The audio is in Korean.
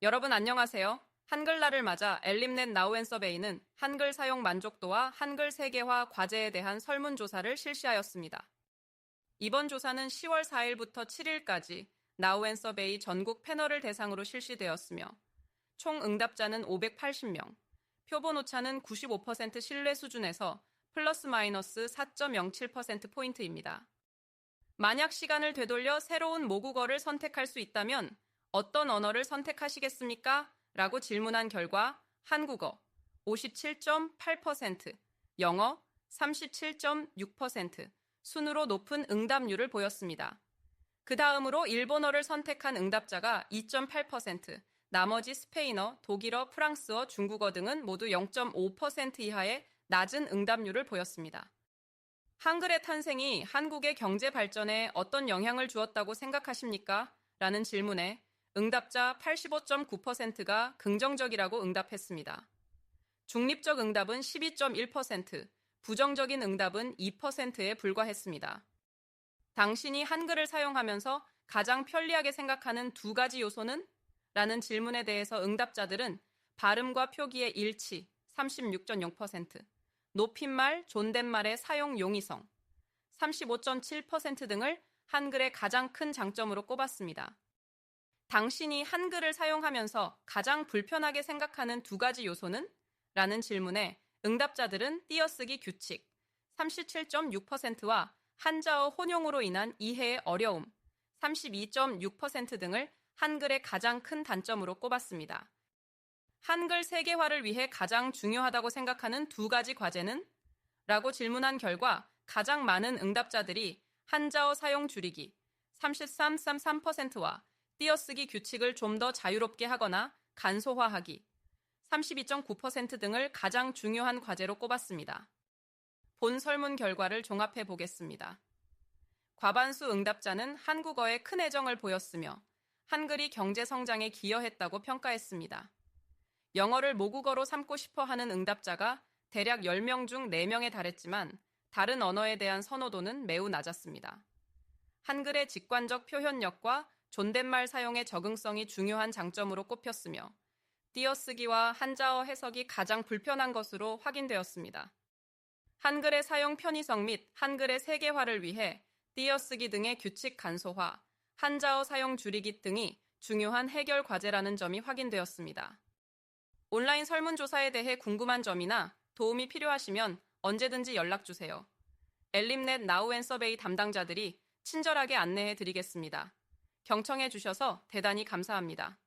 여러분 안녕하세요. 한글날을 맞아 엘림넷 나우앤서베이는 한글 사용 만족도와 한글 세계화 과제에 대한 설문조사를 실시하였습니다. 이번 조사는 10월 4일부터 7일까지 나우앤서베이 전국 패널을 대상으로 실시되었으며 총 응답자는 580명, 표본 오차는 95% 신뢰 수준에서 플러스 마이너스 4.07%포인트입니다. 만약 시간을 되돌려 새로운 모국어를 선택할 수 있다면 어떤 언어를 선택하시겠습니까? 라고 질문한 결과 한국어 57.8%, 영어 37.6%, 순으로 높은 응답률을 보였습니다. 그 다음으로 일본어를 선택한 응답자가 2.8%, 나머지 스페인어, 독일어, 프랑스어, 중국어 등은 모두 0.5% 이하의 낮은 응답률을 보였습니다. 한글의 탄생이 한국의 경제 발전에 어떤 영향을 주었다고 생각하십니까? 라는 질문에 응답자 85.9%가 긍정적이라고 응답했습니다. 중립적 응답은 12.1%, 부정적인 응답은 2%에 불과했습니다. 당신이 한글을 사용하면서 가장 편리하게 생각하는 두 가지 요소는? 라는 질문에 대해서 응답자들은 발음과 표기의 일치 36.0%, 높임말, 존댓말의 사용 용이성 35.7% 등을 한글의 가장 큰 장점으로 꼽았습니다. 당신이 한글을 사용하면서 가장 불편하게 생각하는 두 가지 요소는? 라는 질문에 응답자들은 띄어쓰기 규칙 37.6%와 한자어 혼용으로 인한 이해의 어려움 32.6% 등을 한글의 가장 큰 단점으로 꼽았습니다. 한글 세계화를 위해 가장 중요하다고 생각하는 두 가지 과제는? 라고 질문한 결과 가장 많은 응답자들이 한자어 사용 줄이기 33.3%와 띄어쓰기 규칙을 좀 더 자유롭게 하거나 간소화하기 32.9% 등을 가장 중요한 과제로 꼽았습니다. 본 설문 결과를 종합해 보겠습니다. 과반수 응답자는 한국어에 큰 애정을 보였으며 한글이 경제 성장에 기여했다고 평가했습니다. 영어를 모국어로 삼고 싶어 하는 응답자가 대략 10명 중 4명에 달했지만 다른 언어에 대한 선호도는 매우 낮았습니다. 한글의 직관적 표현력과 존댓말 사용의 적응성이 중요한 장점으로 꼽혔으며 띄어쓰기와 한자어 해석이 가장 불편한 것으로 확인되었습니다. 한글의 사용 편의성 및 한글의 세계화를 위해 띄어쓰기 등의 규칙 간소화, 한자어 사용 줄이기 등이 중요한 해결 과제라는 점이 확인되었습니다. 온라인 설문조사에 대해 궁금한 점이나 도움이 필요하시면 언제든지 연락주세요. 엘림넷 나우앤서베이 담당자들이 친절하게 안내해 드리겠습니다. 경청해 주셔서 대단히 감사합니다.